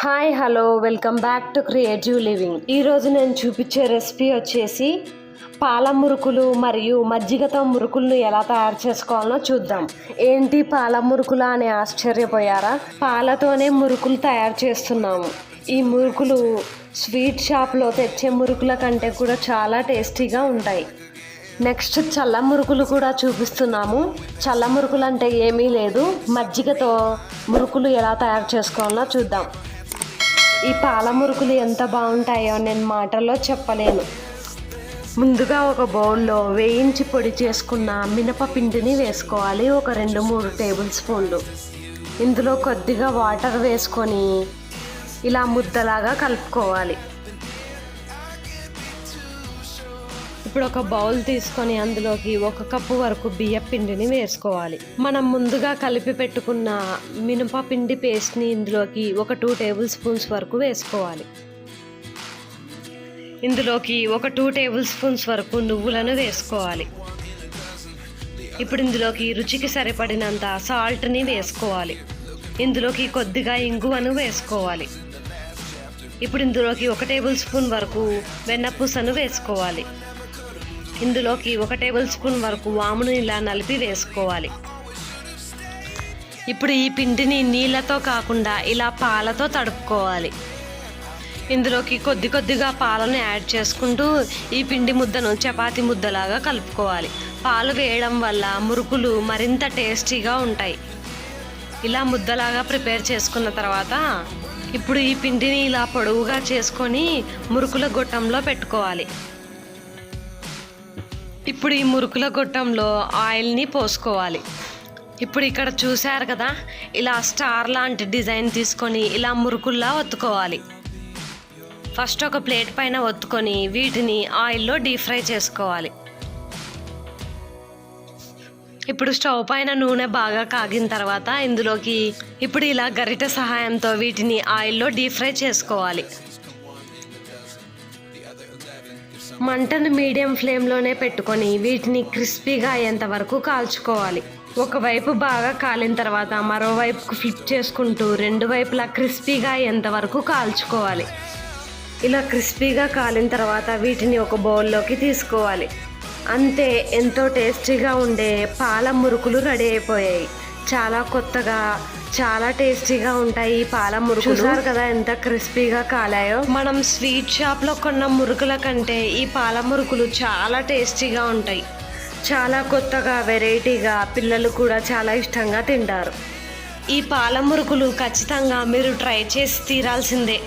Hi hello welcome back to creative living. ఈరోజు నేను చూపించే రెసిపీ వచ్చేసి పాల మురుకులు మరియు మజ్జిగతో మురుకులను ఎలా తయారు చేసుకోవాలో చూద్దాం. ఏంటి పాల మురుకులు అని ఆశ్చర్యపోయారా? పాలతోనే మురుకులు తయారు చేస్తున్నాము. ఈ మురుకులు స్వీట్ షాప్లో తెచ్చే మురుకుల కంటే కూడా చాలా టేస్టీగా ఉంటాయి. నెక్స్ట్ చల్ల మురుకులు కూడా చూపిస్తున్నాము. చల్ల మురుకులు అంటే ఏమీ లేదు. మజ్జిగతో మురుకులు ఎలా తయారు చేసుకోవాలో చూద్దాం. ఈ పాల మురుకులు ఎంత బాగుంటాయో నేను మాటల్లో చెప్పలేను. ముందుగా ఒక బౌల్లో వేయించి పొడి చేసుకున్న మినపపిండిని వేసుకోవాలి ఒక రెండు మూడు టేబుల్ స్పూన్లు. ఇందులో కొద్దిగా వాటర్ వేసుకొని ఇలా ముద్దలాగా కలుపుకోవాలి. ఇప్పుడు ఒక బౌల్ తీసుకొని అందులోకి ఒక కప్పు వరకు బియ్య పిండిని వేసుకోవాలి. మనం ముందుగా కలిపి పెట్టుకున్న మినప పిండి పేస్ట్ని ఇందులోకి ఒక టూ టేబుల్ స్పూన్స్ వరకు వేసుకోవాలి. ఇందులోకి ఒక టూ టేబుల్ స్పూన్స్ వరకు నువ్వులను వేసుకోవాలి. ఇప్పుడు ఇందులోకి రుచికి సరిపడినంత సాల్ట్ని వేసుకోవాలి. ఇందులోకి కొద్దిగా ఇంగువను వేసుకోవాలి. ఇప్పుడు ఇందులోకి ఒక టేబుల్ స్పూన్ వరకు వెన్నపూసను వేసుకోవాలి. ఇందులోకి ఒక టేబుల్ స్పూన్ వరకు వామును ఇలా నలిపి వేసుకోవాలి. ఇప్పుడు ఈ పిండిని నీళ్ళతో కాకుండా ఇలా పాలతో తడుపుకోవాలి. ఇందులోకి కొద్ది కొద్దిగా పాలను యాడ్ చేసుకుంటూ ఈ పిండి ముద్దను చపాతి ముద్దలాగా కలుపుకోవాలి. పాలు వేయడం వల్ల మురుకులు మరింత టేస్టీగా ఉంటాయి. ఇలా ముద్దలాగా ప్రిపేర్ చేసుకున్న తర్వాత ఇప్పుడు ఈ పిండిని ఇలా పొడవుగా చేసుకొని మురుకుల గొట్టంలో పెట్టుకోవాలి. ఇప్పుడు ఈ మురుకుల గొట్టంలో ఆయిల్ని పోసుకోవాలి. ఇప్పుడు ఇక్కడ చూశారు కదా ఇలా స్టార్ లాంటి డిజైన్ తీసుకొని ఇలా మురుకుల్లా ఒత్తుకోవాలి. ఫస్ట్ ఒక ప్లేట్ పైన ఒత్తుకొని వీటిని ఆయిల్లో డీప్ ఫ్రై చేసుకోవాలి. ఇప్పుడు స్టవ్ పైన నూనె బాగా కాగిన తర్వాత ఇందులోకి ఇప్పుడు ఇలా గరిటె సహాయంతో వీటిని ఆయిల్లో డీప్ ఫ్రై చేసుకోవాలి. మంటను మీడియం ఫ్లేమ్లోనే పెట్టుకొని వీటిని క్రిస్పీగా అయ్యేంత వరకు కాల్చుకోవాలి. ఒకవైపు బాగా కాలిన తర్వాత మరోవైపుకు ఫ్లిప్ చేసుకుంటూ రెండు వైపులా క్రిస్పీగా అయ్యేంత వరకు కాల్చుకోవాలి. ఇలా క్రిస్పీగా కాలిన తర్వాత వీటిని ఒక బౌల్లోకి తీసుకోవాలి. అంతే ఎంతో టేస్టీగా ఉండే పాల మురుకులు రెడీ అయిపోయాయి. చాలా కొత్తగా చాలా టేస్టీగా ఉంటాయి ఈ పాల మురుకులు. చూసారు కదా ఎంత క్రిస్పీగా కాలాయో? మనం స్వీట్ షాప్లో కొన్న మురుకుల కంటే ఈ పాల మురుకులు చాలా టేస్టీగా ఉంటాయి. చాలా కొత్తగా వెరైటీగా పిల్లలు కూడా చాలా ఇష్టంగా తింటారు. ఈ పాల మురుకులు ఖచ్చితంగా మీరు ట్రై చేసి తీరాల్సిందే.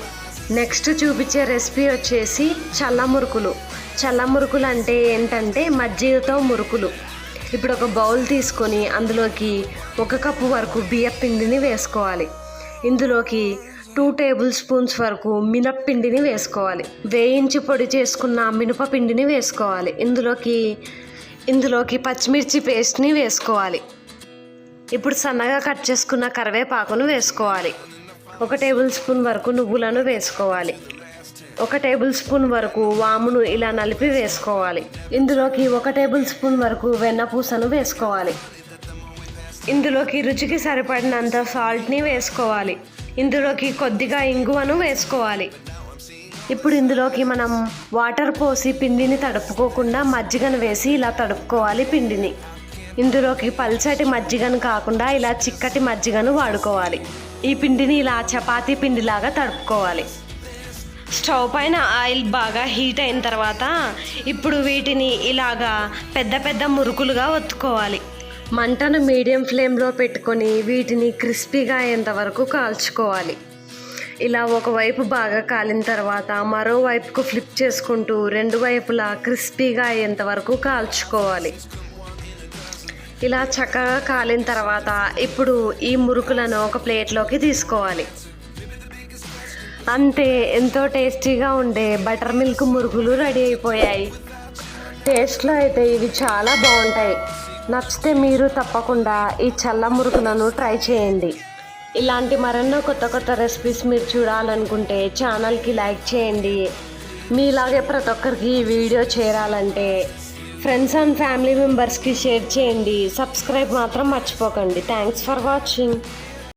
నెక్స్ట్ చూపించే రెసిపీ వచ్చేసి చల్ల మురుకులు. చల్ల మురుకులు అంటే ఏంటంటే మజ్జిగతో మురుకులు. ఇప్పుడు ఒక బౌల్ తీసుకొని అందులోకి ఒక కప్పు వరకు బియ్య పిండిని వేసుకోవాలి. ఇందులోకి టూ టేబుల్ స్పూన్స్ వరకు మినప్పిండిని వేసుకోవాలి. వేయించి పొడి చేసుకున్న మినపపిండిని వేసుకోవాలి. ఇందులోకి ఇందులోకి పచ్చిమిర్చి పేస్ట్ని వేసుకోవాలి. ఇప్పుడు సన్నగా కట్ చేసుకున్న కరివేపాకును వేసుకోవాలి. ఒక టేబుల్ స్పూన్ వరకు నువ్వులను వేసుకోవాలి. ఒక టేబుల్ స్పూన్ వరకు వామును ఇలా నలిపి వేసుకోవాలి. ఇందులోకి ఒక టేబుల్ స్పూన్ వరకు వెన్నపూసను వేసుకోవాలి. ఇందులోకి రుచికి సరిపడినంత సాల్ట్ని వేసుకోవాలి. ఇందులోకి కొద్దిగా ఇంగువను వేసుకోవాలి. ఇప్పుడు ఇందులోకి మనం వాటర్ పోసి పిండిని తడుపుకోకుండా మజ్జిగను వేసి ఇలా తడుపుకోవాలి పిండిని. ఇందులోకి పల్చటి మజ్జిగను కాకుండా ఇలా చిక్కటి మజ్జిగను వాడుకోవాలి. ఈ పిండిని ఇలా చపాతీ పిండిలాగా తడుపుకోవాలి. స్టవ్ పైన ఆయిల్ బాగా హీట్ అయిన తర్వాత ఇప్పుడు వీటిని ఇలాగా పెద్ద పెద్ద మురుకులుగా ఒత్తుకోవాలి. మంటను మీడియం ఫ్లేమ్లో పెట్టుకొని వీటిని క్రిస్పీగా అయ్యేంతవరకు కాల్చుకోవాలి. ఇలా ఒకవైపు బాగా కాలిన తర్వాత మరోవైపుకు ఫ్లిప్ చేసుకుంటూ రెండు వైపులా క్రిస్పీగా అయ్యేంతవరకు కాల్చుకోవాలి. ఇలా చక్కగా కాలిన తర్వాత ఇప్పుడు ఈ మురుకులను ఒక ప్లేట్లోకి తీసుకోవాలి. అంతే ఎంతో టేస్టీగా ఉండే బటర్ మిల్క్ మురుకులు రెడీ అయిపోయాయి. టేస్ట్లో అయితే ఇవి చాలా బాగుంటాయి. నచ్చితే మీరు తప్పకుండా ఈ చల్ల మురుకులను ట్రై చేయండి. ఇలాంటి మరెన్నో కొత్త కొత్త రెసిపీస్ మీరు చూడాలనుకుంటే ఛానల్కి లైక్ చేయండి. మీలాగే ప్రతి ఒక్కరికి ఈ వీడియో చేరాలంటే ఫ్రెండ్స్ అండ్ ఫ్యామిలీ మెంబర్స్కి షేర్ చేయండి. సబ్స్క్రైబ్ మాత్రం మర్చిపోకండి. Thanks for watching.